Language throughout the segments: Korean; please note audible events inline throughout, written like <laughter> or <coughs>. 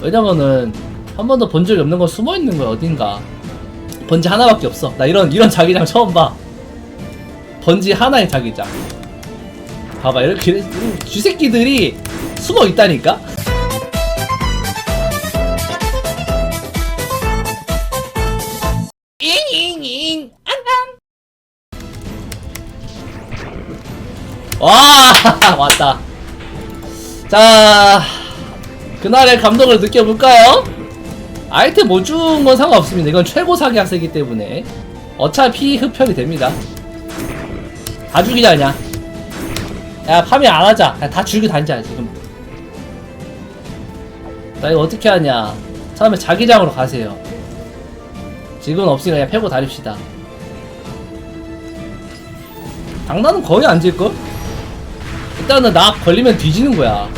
왜냐면은 한 번도 본 적이 없는 건 숨어 있는 거야 어딘가. 번지 하나밖에 없어. 나 이런 이런 자기장 처음 봐. 번지 하나의 자기장. 봐봐 이렇게 쥐새끼들이 숨어 있다니까. 잉잉잉. 와 <laughs> 왔다. 자 그날의 감동을 느껴볼까요? 아이템 못준건 상관없습니다. 이건 최고 사기 학생이기 때문에 어차피 흡혈이 됩니다. 다 죽이자 그냥. 야 파밍 안 하자. 다 죽이고 다니자 지금. 나 이거 어떻게 하냐? 처음에 자기장으로 가세요. 지금은 없으니까 그냥 패고 다닙시다. 장난은 거의 안 질걸? 일단은 나 걸리면 뒤지는 거야.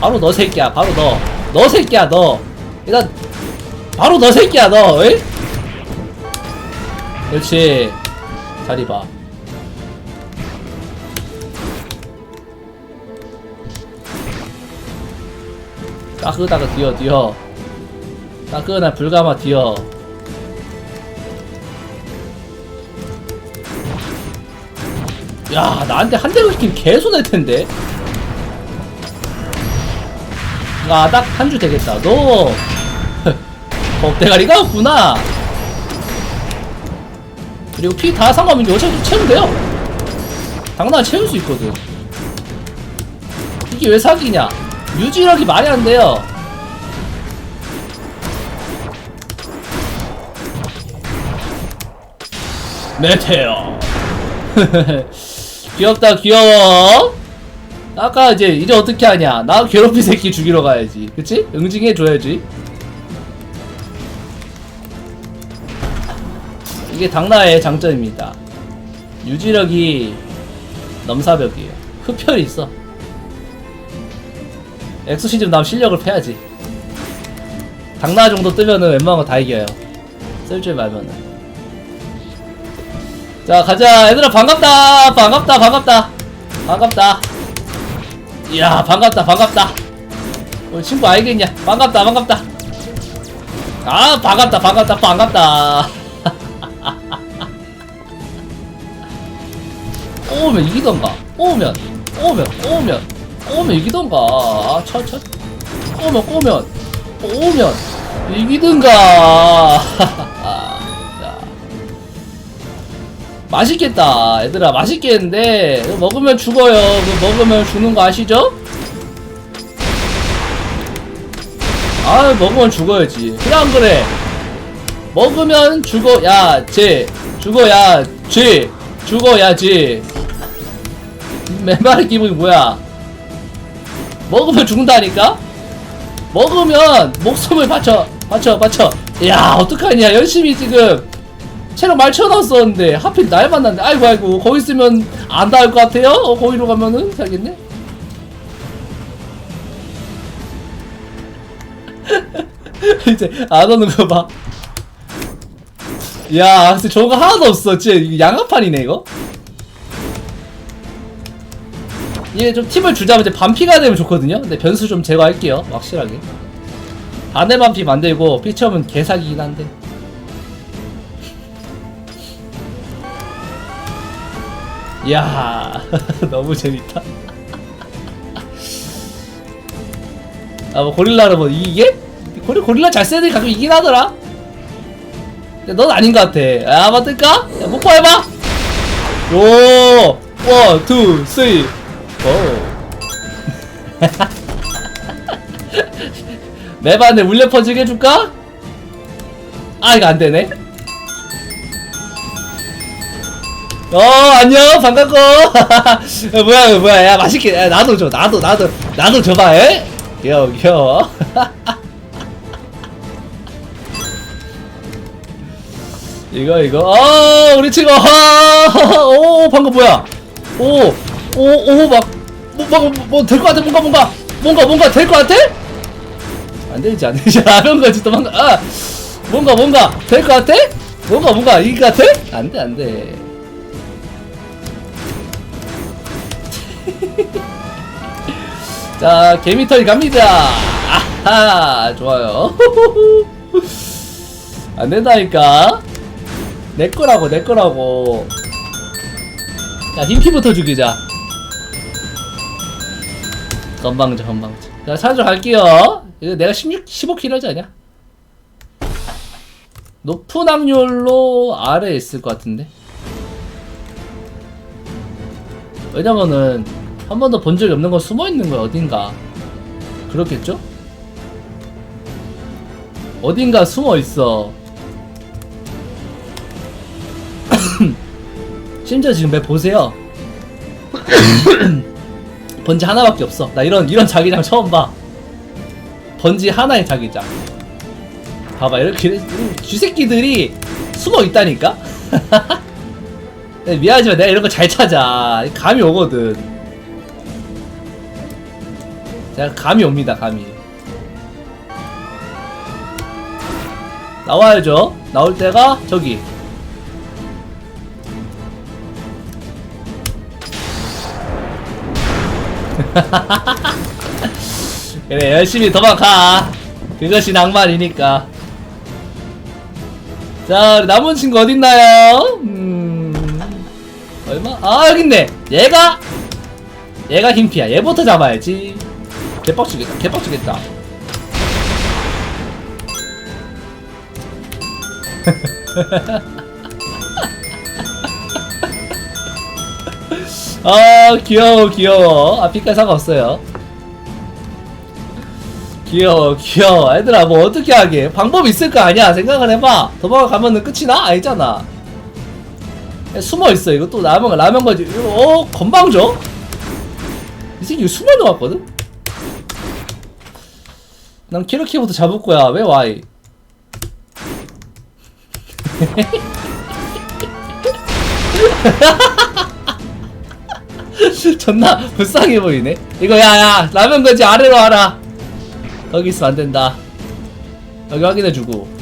바로 너 새끼야. 바로 너. 너 새끼야 너. 일단 바로 너 새끼야 너. 에? 그렇지. 자리 봐. 따그다가 뛰어 뛰어. 따그나 불가마 뛰어. 야 나한테 한 대를 시키면 개손할 텐데. 아, 딱 한 주 되겠다. 너, <laughs> 겁대가리가 없구나. 그리고 피 다 상관없는데 어차피 채우면 돼요. 당연히 채울 수 있거든. 이게 왜 사기냐? 유지력이 말이 안 돼요. 메테오. <laughs> 귀엽다, 귀여워. 아까 이제 이제 어떻게 하냐? 나 괴롭히 새끼 죽이러 가야지. 그치? 응징해 줘야지. 이게 당나의 장점입니다. 유지력이 넘사벽이에요. 흡혈이 있어. 엑소시즘 나면 실력을 패야지. 당나 정도 뜨면은 웬만한 거 다 이겨요. 쓸 줄 말면은. 자, 가자. 얘들아, 반갑다. 반갑다. 반갑다. 반갑다. 이야 반갑다 반갑다. 우리 친구 알겠냐? 반갑다 반갑다. 아 반갑다 반갑다 반갑다. <laughs> 오면 이기던가? 오면 오면 오면 오면 이기던가? 아, 차차 오면 오면 오면 이기든가? 자. <laughs> 맛있겠다 얘들아. 맛있겠는데? 이거 먹으면 죽어요. 이거 먹으면 죽는 거 아시죠? 아 먹으면 죽어야지. 그래 안 그래? 먹으면 죽어야지. 죽어야지. 죽어야지. 맨말의 기분이 뭐야? 먹으면 죽는다니까? 먹으면 목숨을 바쳐 바쳐 바쳐. 야 어떡하냐. 열심히 지금 체력 많이 채워놨었는데 하필 날 만났는데 아이고 아이고 거기 있으면 안 닿을 것 같아요? 어, 거기로 가면은 살겠네? <laughs> 이제 안 오는 거 봐. 야, 저거 하나도 없어. 진짜 양아판이네 이거. 이게 좀 팁을 주자면 이제 반피가 되면 좋거든요. 근데 변수 좀 제거할게요. 확실하게. 반의 반피 만들고 피 채우면 개사기긴 한데. 야 <laughs> 너무 재밌다 아 뭐 고릴라를 뭐 이게? 고리, 고릴라 잘 쓰는 가끔 이긴 하더라 근데 넌 아닌 것 같아 아 맞을까? 야 목포 해봐 오 원, 투, 쓰리 오 <laughs> 매반에 울려 퍼지게 해줄까? 아 이거 안되네 어 안녕. 반갑고. <laughs> 어, 뭐야 이거 뭐야. 야 맛있게. 야, 나도 줘. 나도 나도. 나도 줘봐 에? 귀여워 <laughs> 이거 이거. 어 우리 친구. 어, 오 방금 뭐야? 오오오막뭐뭐될것 같아? 뭔가 뭔가. 뭔가 뭔가 될 것 같아? 안 되지 안 되지. <laughs> 라는 거지 또. 뭔가 아 뭔가 뭔가. 될 것 같아? 뭔가 뭔가. 것 같아? 안돼 안돼 자, 개미털 갑니다. 아, 하하 좋아요. <laughs> 안 된다니까. 내 거라고 내 거라고. 자 힘피부터 죽이자. 건방져 건방져. 자 찾으러 갈게요. 이거 내가 16 15킬 하지 않냐? 높은 확률로 아래에 있을 것 같은데? 왜냐면은 한 번도 본 적이 없는 건 숨어 있는 거야 어딘가 그렇겠죠? 어딘가 숨어 있어. <coughs> 심지어 지금 맵 보세요. <coughs> 번지 하나밖에 없어. 나 이런 이런 자기장 처음 봐. 번지 하나의 자기장. 봐봐 이렇게 쥐새끼들이 숨어 있다니까. <laughs> 미안하지만 내가 이런 거 잘 찾아. 감이 오거든. 제가 감이 옵니다. 감이. 나와야죠. 나올 때가 저기. <laughs> 그래 열심히 도망가. 그것이 낭만이니까. 자 우리 남은 친구 어딨나요? 음 얼마? 아 여기 있네. 얘가 얘가 힘피야. 얘부터 잡아야지. 개빡치겠다. 개빡치겠다. <laughs> 아 귀여워 귀여워 아피카 상관없어요 귀여워 귀여워 얘들아 뭐 어떻게 하게 방법 있을 거 아니야 생각을 해봐 도망가면은 끝이 나? 아니잖아 숨어있어 이거 또 라면 라면 이거 어 건방져? 이 새끼 숨어 놓았거든? 난 키르키부터 잡을 거야 왜 와이 <laughs> 존나 불쌍해 보이네. 이거 야야 라면 거지 아래로 와라. 여기 있으면 안 된다. 여기 확인해주고.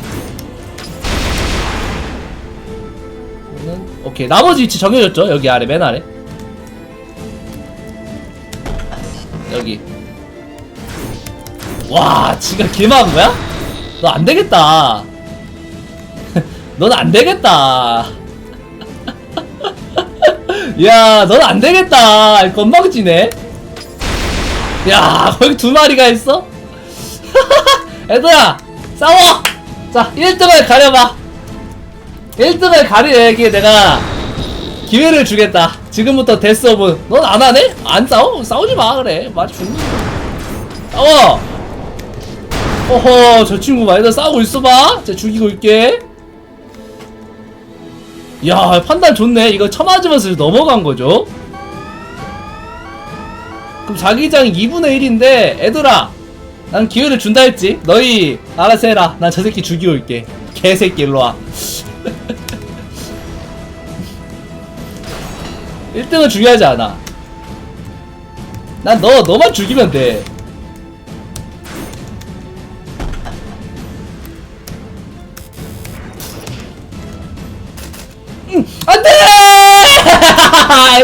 오케이 나머지 위치 정해졌죠? 여기 아래 맨 아래. 여기. 와 지가 개막은 거야? 너 안 되겠다. <laughs> 넌 안 되겠다. <laughs> 야, 넌 안 되겠다. 건방지네. 야, 거기 두 마리가 있어? <laughs> 얘들아, 싸워! 자, 1등을 가려봐. 1등을 가리게 내가 기회를 주겠다. 지금부터 데스 오브. 넌 안 하네? 안 싸워? 싸우지 마, 그래. 맞 죽는 싸워! 어허, 저 친구 봐. 얘들 싸우고 있어봐. 제가 죽이고 있게. 야 판단 좋네 이거 쳐맞으면서 넘어간 거죠 그럼 자기장이 2분의 1인데 애들아 난 기회를 준다 했지 너희 알아서 해라 난 저 새끼 죽이고 올게 개새끼 일로와 1등은 중요하지 않아 난 너 너만 죽이면 돼!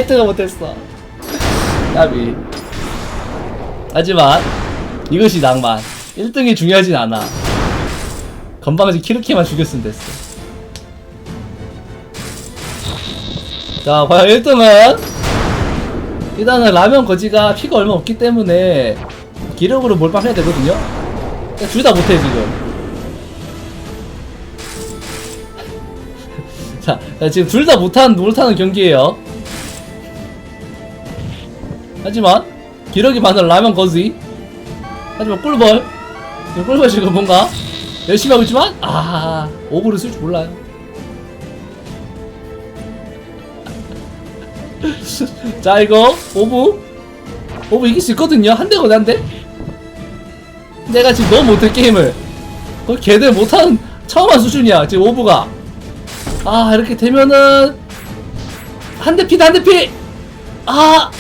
1등을 못했어. 까비. 하지만 이것이 낭만. 1등이 중요하진 않아. 건방지 키르키만 죽였으면 됐어. 자, 과연 1등은 일단은 라면 거지가 피가 얼마 없기 때문에 기력으로 몰빵해야 되거든요. 둘 다 못해 지금. <laughs> 자, 자, 지금 둘 다 못한 못하는 경기예요. 하지만 기력이 많은 라면 거지. 하지만 꿀벌. 꿀벌 지금 뭔가 열심히 하고 있지만 아 오버를 쓸 줄 몰라요. <laughs> 자 이거 오브 오브 이길 수 있거든요. 한 대거든 한 대. 내가 지금 너무 못해 게임을. 거의 걔들 못하는 처음 한 수준이야 지금 오브가. 아 이렇게 되면은 한 대 피다 한 대 피. 아.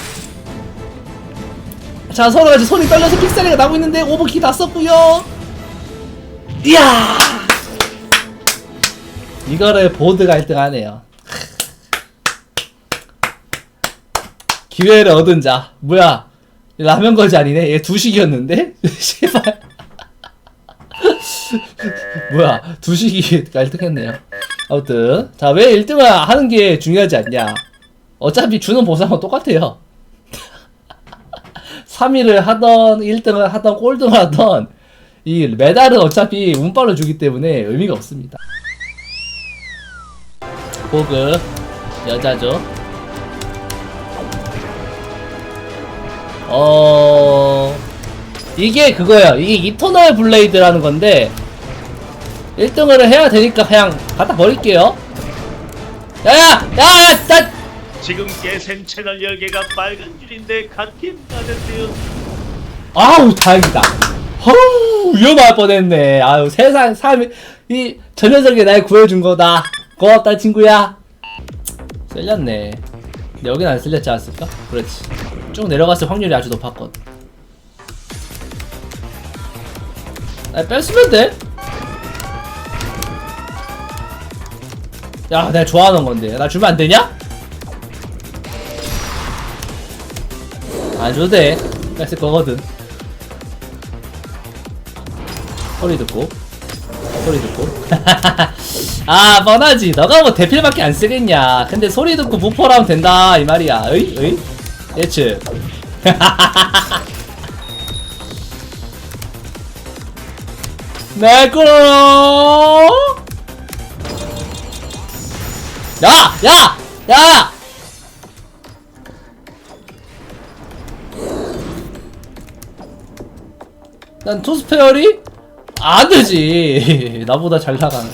자 서로 같이 손이 떨려서 픽사리가 나고 있는데 오버키 다 썼고요. 이야. 이거를 보드가 1등 하네요. 기회를 얻은 자. 뭐야? 라면 거지 아니네? 얘 두식이었는데? <laughs> 씨발. 뭐야? 두식이가 1등 했네요. 아무튼. 자 왜 1등을 하는 게 중요하지 않냐? 어차피 주는 보상은 똑같아요 3위를 하던 1등을 하던 꼴등을 하던 이 메달은 어차피 운빨로 주기 때문에 의미가 없습니다 호그 여자죠 어 이게 그거예요 이게 이터널 블레이드라는 건데 1등을 해야 되니까 그냥 갖다 버릴게요 야야 야야 나 지금 깨센 채널 10개가 빨간 줄인데 갓김 가는데요. 아우 다행이다. 아우 위험할 뻔했네. 아유 세상 삶이 이저 녀석이 날 구해준 거다. 고맙다 친구야. 쓸렸네. 근데 여긴 안 쓸렸지 않았을까? 그렇지. 쭉 내려갔을 확률이 아주 높았거든. 아 뺐으면 돼. 야 내가 좋아하는 건데 나 주면 안 되냐? 안 줘도 돼. 뺐을 거거든. 소리 듣고 소리 듣고 <laughs> 아 뻔하지 너가 뭐 대필밖에 안 쓰겠냐 근데 소리 듣고 무퍼라면 된다 이 말이야 어이 어이 예측 <laughs> 내꺼 야! 야! 야! 난 투스페어리? 안 되지. <laughs> 나보다 잘 나가네.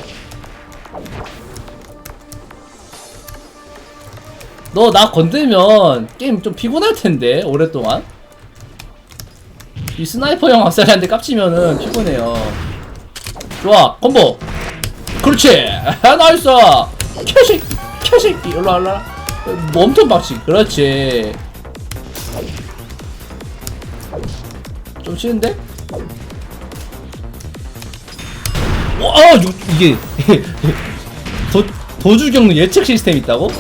너나 건들면 게임 좀 피곤할 텐데 오랫동안. 이 스나이퍼 형 학살한테 깝치면은 피곤해요. 좋아 콤보. 그렇지. <laughs> 나이스. 캐식 캐식이 일로 와라. 몸통 박치. 그렇지. 좀 쉬운데? 와, 어, 요- 이게 <laughs> 도, 도주 경로 예측 시스템 있다고?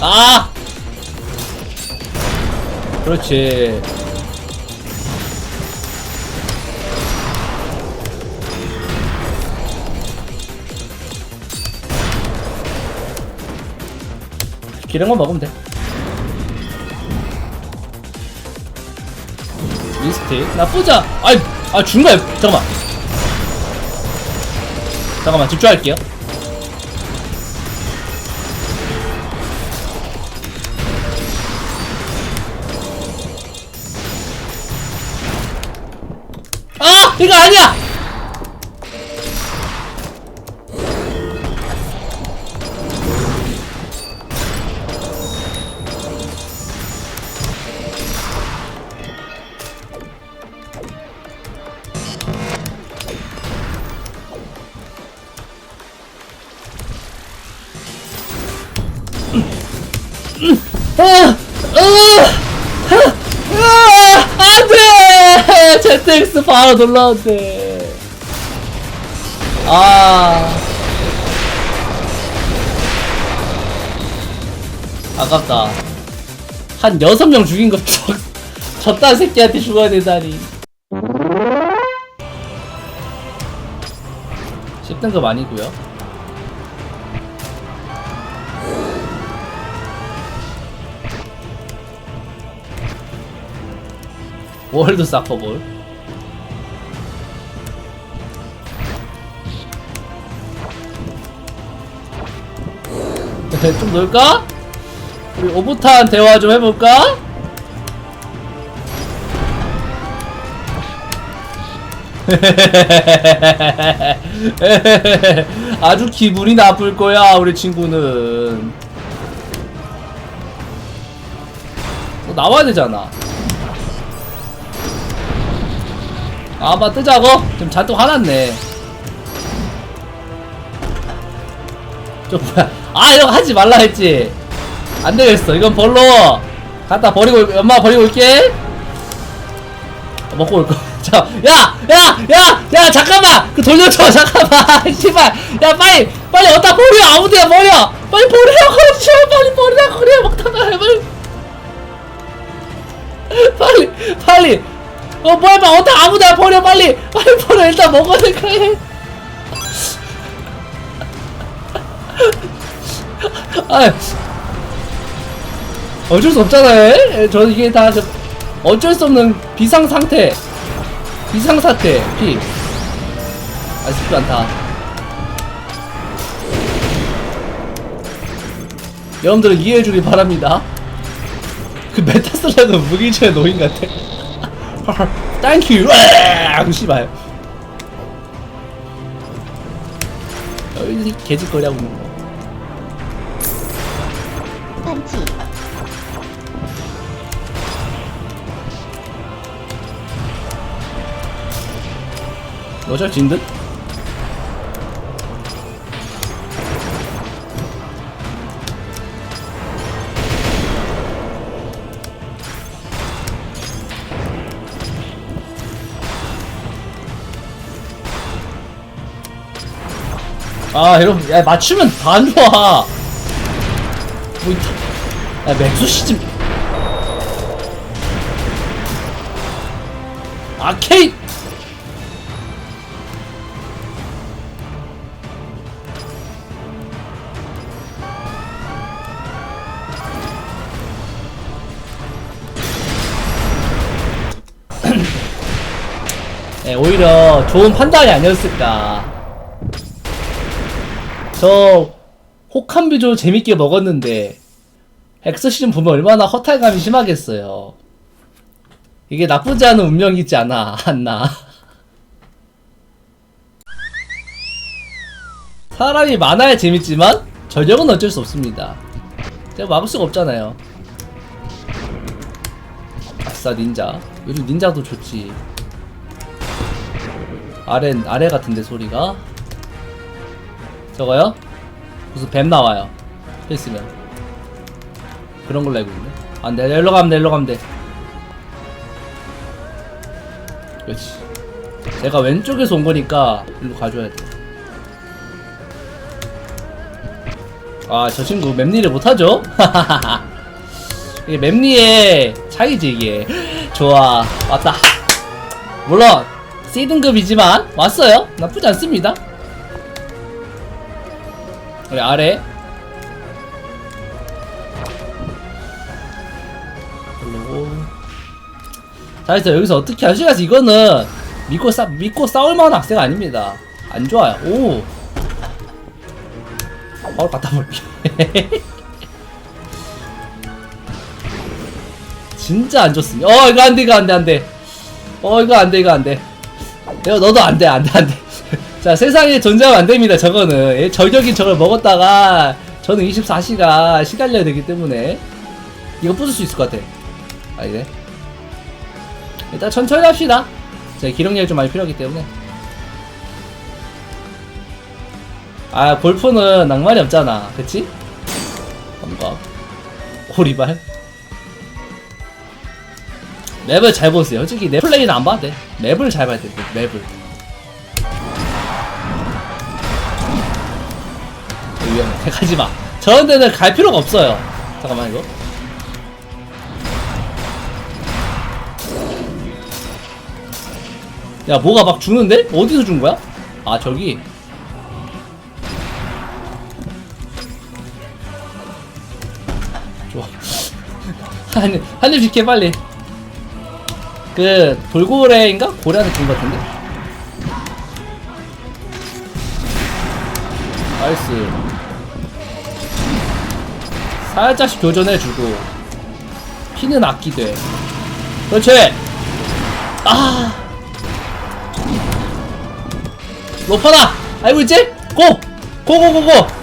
아! 그렇지. 기름 거 먹으면 돼. 리스트 나쁘자. 아이, 아 중간 잠깐만. 잠깐만 집중할게요. 아 이거 아니야. 아, 아, 아, 안 돼! ZX 바로 놀라운데. 아, 아깝다. 한 여섯 명 죽인 거 저, 저딴 새끼한테 죽어야 되다니. 10등급 아니고요. 월드 사커볼 네, <laughs> 좀 놀까? 우리 오붓한 대화 좀 해볼까? <laughs> 아주 기분이 나쁠 거야 우리 친구는 너 나와야 되잖아 아마 뜨자고? 좀 잔뜩 화났네. 좀 뭐야. 아 이거 하지 말라 했지. 안되겠어. 이건 벌로. 갖다 버리고 올- 엄마 버리고 올게. 먹고 올거. <laughs> 자, 야, 야, 야, 야, 잠깐만, 그 돌려줘, <laughs> 잠깐만, <laughs> 씨발, 야, 빨리, 빨리 어디다 버려, 아무데나 버려, 빨리 버리라고, 씨발, 빨리 버리라고 그래, 먹다가, 빨리, 빨리, 빨리, 어 뭐야 봐 어떻게 아무나 버려 빨리 빨리 버려 일단 먹어야 해아 <laughs> 어쩔 수 없잖아요 에? 저 이게 다 저- 어쩔 수 없는 비상 상태 비상 사태 피 아, 쉽지 않다. 여러분들은 이해해주길 바랍니다. 그 메타슬라는 무기체의 노인 같아. <laughs> 땡큐! 하고 씨발. 여기 개짓거리 하고 있는 거. 펀치 너잘 진 듯? 아 여러분 야 맞추면 다 안 좋아. 뭐, 이- 야 맥수 씨 좀 아케이! 네, 오히려 좋은 판단이 아니었을까. 저 혹한비조 재밌게 먹었는데 엑스 시즌 보면 얼마나 허탈감이 심하겠어요. 이게 나쁘지 않은 운명이지 않아, 않나. 사람이 많아야 재밌지만 전력은 어쩔 수 없습니다. 제가 막을 수가 없잖아요. 아싸 닌자. 요즘 닌자도 좋지. 아래 아래 같은데 소리가. 저거요? 무슨 뱀 나와요. 했으면 그런 걸로 알고 있네. 안 돼, 일로 가면 돼, 일로 가면 돼. 그렇지. 제가 왼쪽에서 온 거니까 일로 가줘야 돼. 아, 저 친구 맵리를 못하죠? <laughs> 이게 맵리의 차이지, 이게. <gasps> 좋아, 왔다. 물론, C등급이지만, 왔어요. 나쁘지 않습니다. 우리 아래. 그리고. 자, 그래서 여기서 어떻게 하시겠어? 이거는 믿고 싸, 믿고 싸울 만한 학생 아닙니다. 안 좋아요. 오! 바로 갖다 볼게. <laughs> 진짜 안 좋습니다. 어, 이거 안 돼, 이거 안 돼, 안 돼. 어, 이거 안 돼, 이거 안 돼. 이거 너도 안 돼, 안 돼, 안 돼. 자, 세상에 존재하면 안 됩니다, 저거는. 예, 저격인 저걸 먹었다가, 저는 24시간 시달려야 되기 때문에. 이거 부술 수 있을 것 같아. 아니네. 일단 천천히 합시다. 제 기록력이 좀 많이 필요하기 때문에. 아, 골프는 낭만이 없잖아. 그치? 뭔가. 오리발. 맵을 잘 보세요. 솔직히 내 플레이는 안 봐도 돼. 맵을 잘 봐야 돼. 맵을. 위험해. 가지 마. 저런 데는 갈 필요가 없어요. 잠깐만 이거. 야 뭐가 막 죽는데? 어디서 죽은 거야? 아 저기. 좋아. 한입 한입 줄게 빨리. 그 돌고래인가 고래한테 준것 같은데. 나이스. 살짝씩 교전해주고 피는 아끼되. 그렇지. 아. 로퍼다. 알고 있지? 고. 고고고고.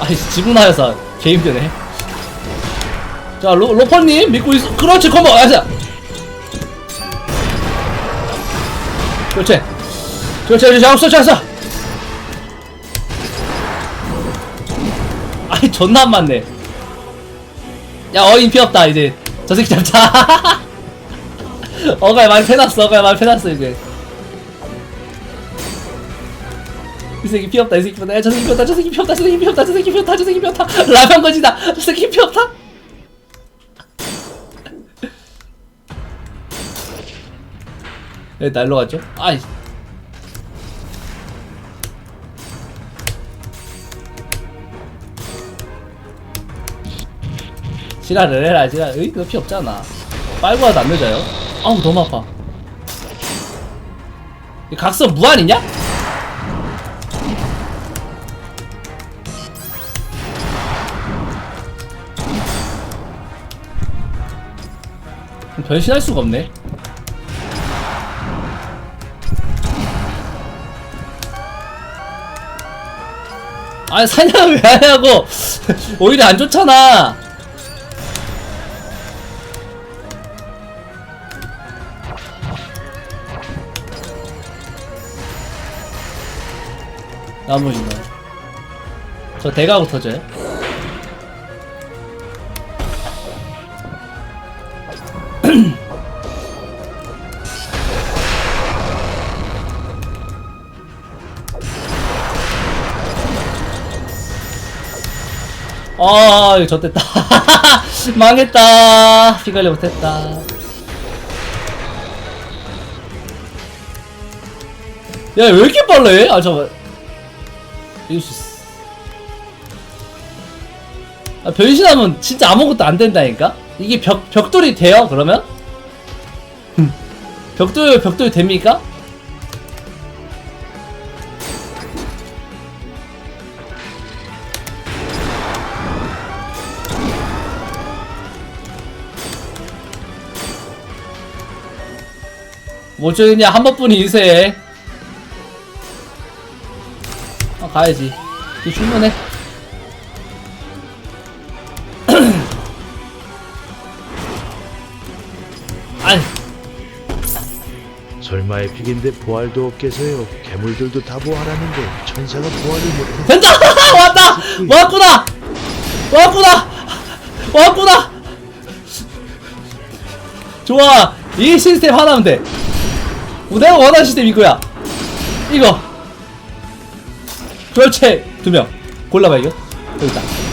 아이씨 지분하여서 개 힘드네 자 로, 로퍼님 믿고 있어 그렇지 컴온 아자 그렇지 그렇지 그렇지 잡았어 잡았어. 아이 존나 안 맞네. 야 어인 피 없다 이제. 저 새끼 잡자. <laughs> 어가에 많이 패놨어 어가에 많이 패놨어 이제. 이 새끼 피 없다 이 새끼 없다. 야, 저 새끼 피 없다 저 새끼 피 없다 저 새끼 피 없다 저 새끼 피 없다 저 새끼 피 없다. 라면 거지다. 저 새끼 피 없다 왜 날로 갔죠? 아이. 지랄을 해라 지랄 으이 피 없잖아. 빨고 와도 안 늦어요. 아우 너무 아파. 이 각성 무한이냐? 변신할 수가 없네 아니 사냥을 왜 하냐고. 오히려 안 좋잖아. 나머지는 저 대가고 터져요 아 이거 졌됐다 <laughs> 망했다 피 관리 못했다 야 왜 이렇게 얘? 아 잠깐 이길 수 있어 아, 변신하면 진짜 아무것도 안 된다니까? 이게 벽, 벽돌이 돼요 그러면? 벽돌 벽돌 됩니까? 뭐죠 그냥? 한 번뿐이 인쇄. 아 가야지. 이 충분해. <clears throat> 아이 설마 에픽인데 부활도 없겠어요. 괴물들도 다 부활하는데 천사가 부활을 못해. 된다! <laughs> 왔다! 왔구나! 왔구나! 왔구나! 좋아. 이 시스템 하나면 돼. 어, 내가 원하는 시스템 이거야. 이거. 별채 두명. 골라봐 이거. 여기 있다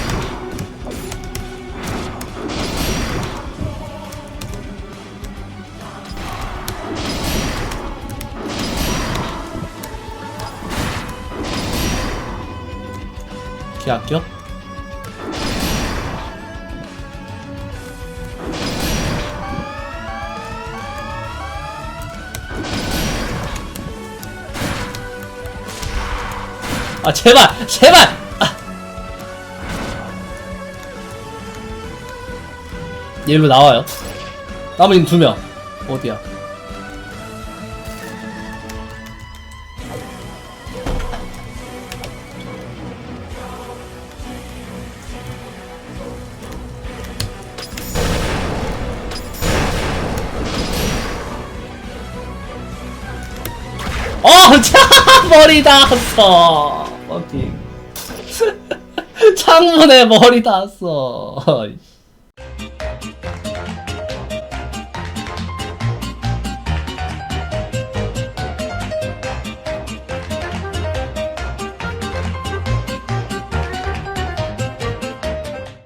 제발 제발 아. 얘로 나와요 나머지는 두명 어디야 어, <laughs> 차 머리 닿았어. 창문에 머리 닿았어.